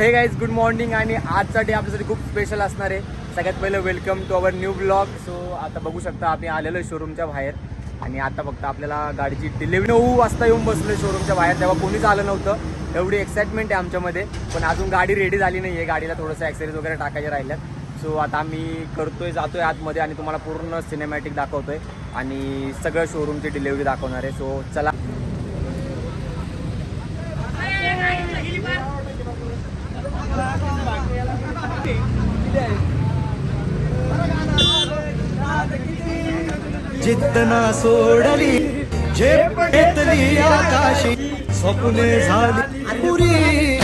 हे guys good morning आणि आजचा डे आपल्यासाठी खूप स्पेशल असणार आहे. सगळ्यात पहिलं welcome to our new blog so आता बघू शकता आम्ही आलेलो आहे शोरूमच्या बाहेर. आणि आता फक्त आपल्याला गाडीची डिलिव्हरी नऊ वाजता येऊन बसलो शोरूमच्या बाहेर. तेव्हा कोणीच आलं नव्हतं. एवढी एक्साइटमेंट आहे आमच्यामध्ये. पण अजून गाडी रेडी झाली नाही आहे गाडीला थोडंसं ॲक्सेसरीज वगैरे टाकायचे राहिल्यात. सो आता आम्ही करतोय जातोय आतमध्ये आणि तुम्हाला पूर्ण सिनेमॅटिक दाखवतोय. आणि सगळं शोरूमची डिलिव्हरी दाखवणार आहे. सो चला. जिद्दना सोडली झेप घेतली आकाशी स्वप्ने झाली पुरी.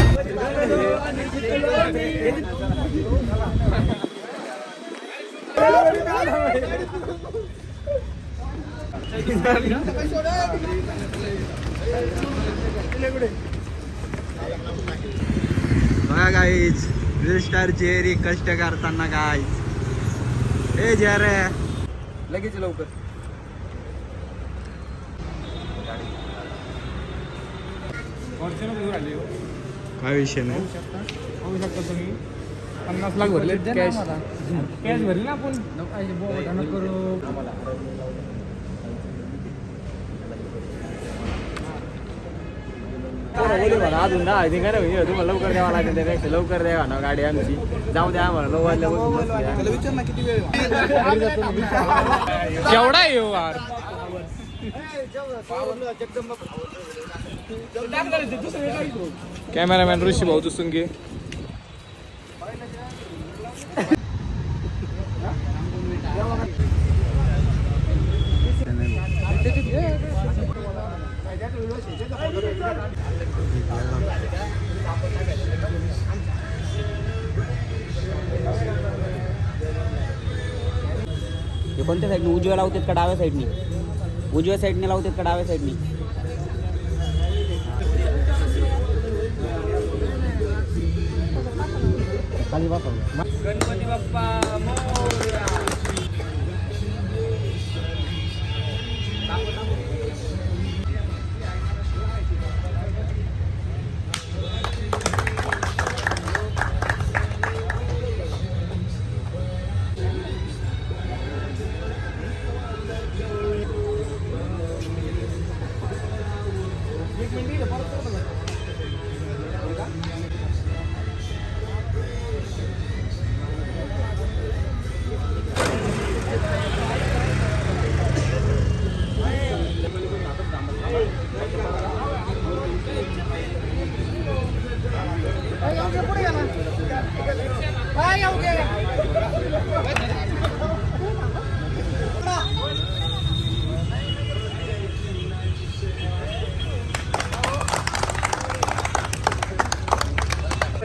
बघा गाईज रजिस्टर चेरी कष्ट करताना काय ए जरे लगेच लवकर. काय विषय नाही होऊ शकता तुम्ही पन्नास लाख भरले कॅश कॅश भरले ना आपण करू अजून दहा आहे काय नाही तुम्हाला लवकर द्यावा लागेल त्यापेक्षा लवकर द्यावा ना गाडी आमची जाऊ द्या आम्हाला नऊ. केवढा हो यार कॅमेरामॅन ऋषी भाऊ तुसुंगे हे कोणत्या साईडने उजव्या लावतात का डाव्या साईडने उजव्या साईडने लावतात का डाव्या गणपती बाप्पा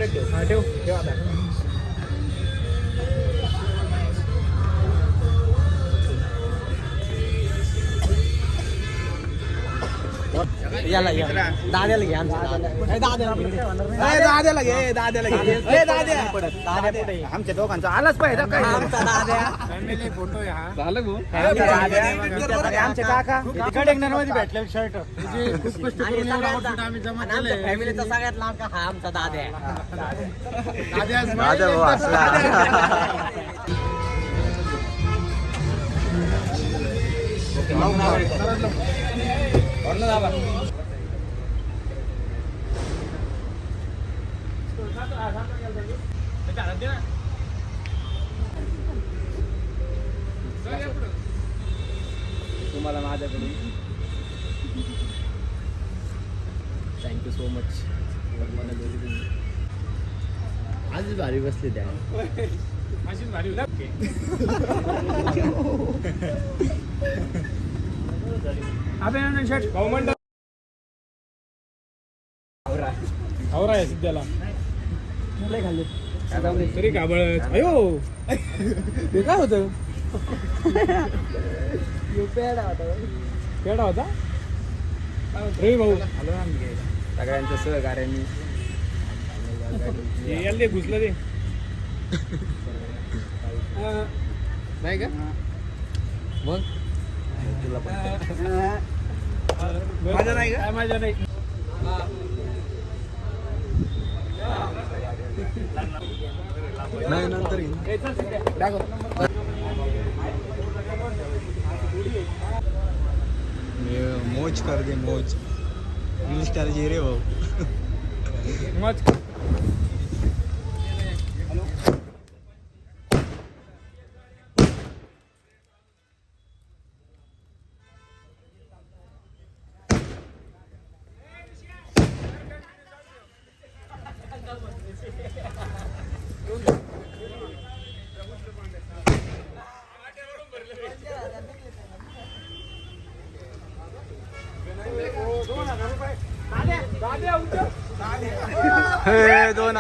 对，对，对。याला या दाद्याला घ्या दाद्याला घे दाद्याला घे. दाद्या आमच्या दोघांचा आलाच पाहिजे. काय? फोटो हा. झालं काका. मध्ये भेटले शर्ट फॅमिलीचा सगळ्यात लांब का हा आमचा दादा आहे दादा भाऊ असला. तुम्हाला माझ्याकडून थँक्यू सो मच आज भारी बसले त्या. भारी. अभिनंदन भाऊ मंडळ आवरा आहे सध्याला. तरी काबळच अयो! ते काय होतं? पेडा होता रवी भाऊ. सगळ्यांचं सहकार्याने. याला ते घुसलं ते नाही का? मग? माझ्या नाही का? माझ्या नाही. नाही नंतर येईन. मोज कर दे मोज. स्टार जे रे भाऊ. मच कर.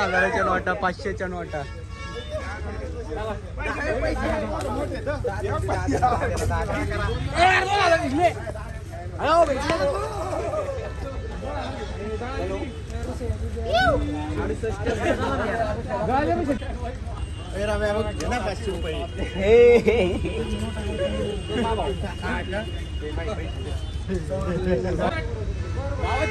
हजाराच्या नोटा पाचशेच्या नोटा. रुपये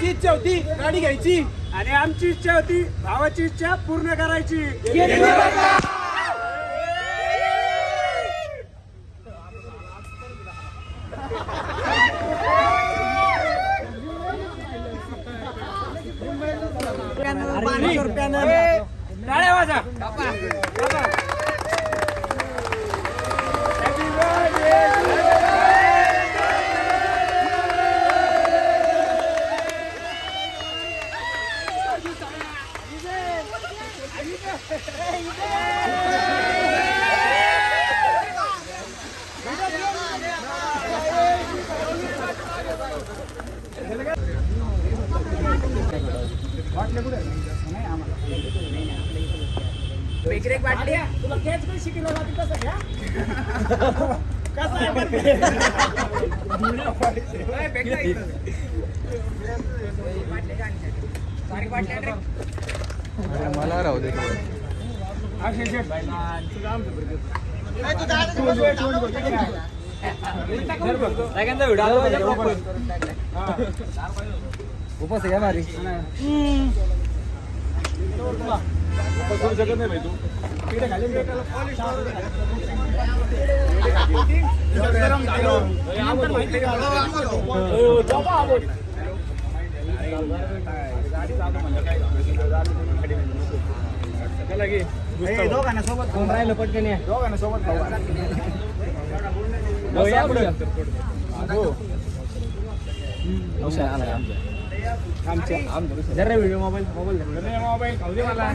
भावाची इच्छा होती गाडी घ्यायची. आणि आमची इच्छा होती भावाची इच्छा पूर्ण करायची. तुला कॅच पण शिकवलं जाते कसं घ्या? कसं आहे बरं? का? मला राहू दे. अक्षय शेठ. तुझं आमचं बरं. उपास घ्या भारी चला की. दोघांना सोबत कोण राहिलं पटकन या. दोघांना सोबत खाऊ घाला. या पुढं. हो. आमच्या जरा व्हिडिओ मोबाईल मोबाईल मोबाईल खाऊ दे मला.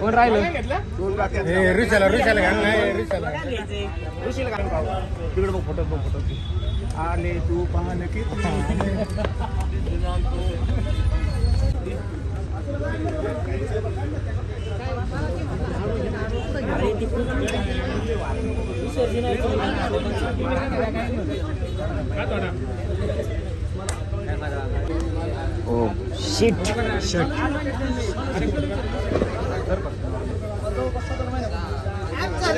कोण राहिलं? रिचाला रिचाला घाल नाही रिचाला तिकडे बघ फोटो बघ फोटो आले तू पाहन ও শিট শিট আচ্ছা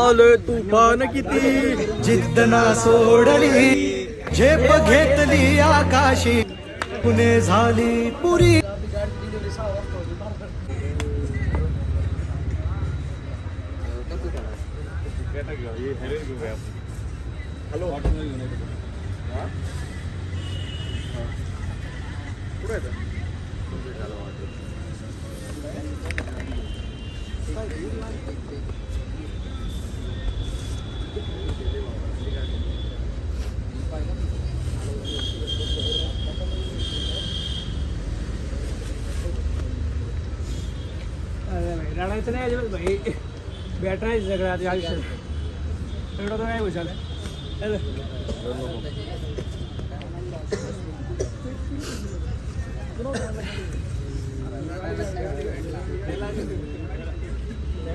आलं तुफान किती? जिद्द ना सोडली झेप घेतली आकाशी. पुणे झाली पुरी. Gracias.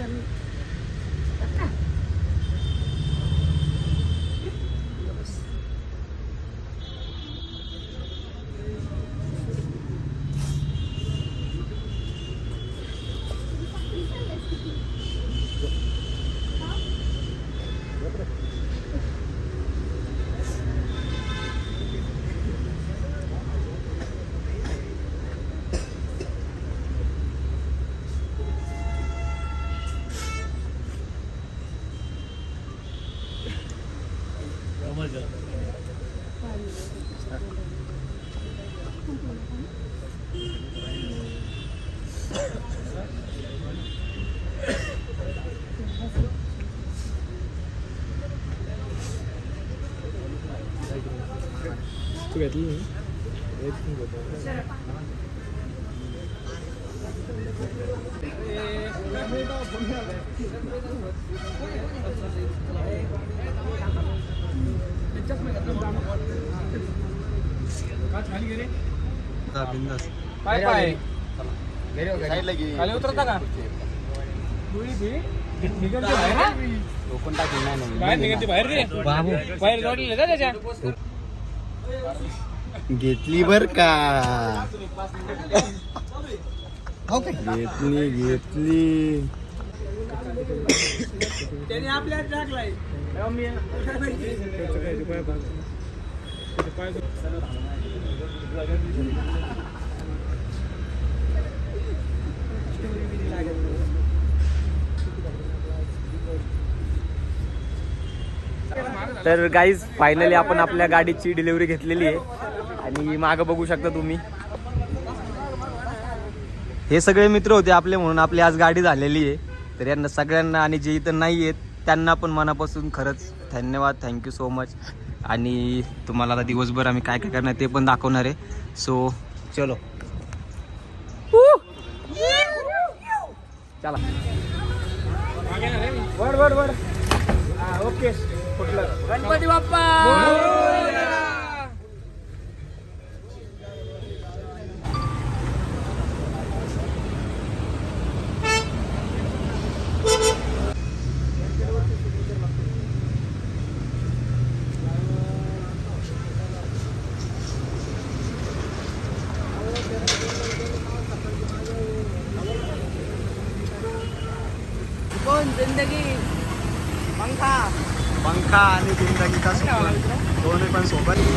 And. तू घेतली नाही जा, बिंदास। पाय पाय खाली उतरता का? निघते बाहेर बाहेर बाहेर बाबू। बाहेर जोडले जा त्याच्या घेतली बर का? घेतली घेतली. त्याने आपल्या टाकलाय. तर गाईज फायनली आपण आपल्या गाडीची डिलिव्हरी घेतलेली आहे. आणि मागं बघू शकता तुम्ही. हे सगळे मित्र होते आपले म्हणून आपली आज गाडी झालेली आहे. तर यांना सगळ्यांना आणि जे इथं नाही आहेत त्यांना पण मनापासून खरंच धन्यवाद. थँक्यू सो मच आणि तुम्हाला आता दिवसभर आम्ही काय काय करणार ते पण दाखवणार आहे. सो चलो. चला. ओके. गणपती बाप्पा! दोन्ही पण सोबत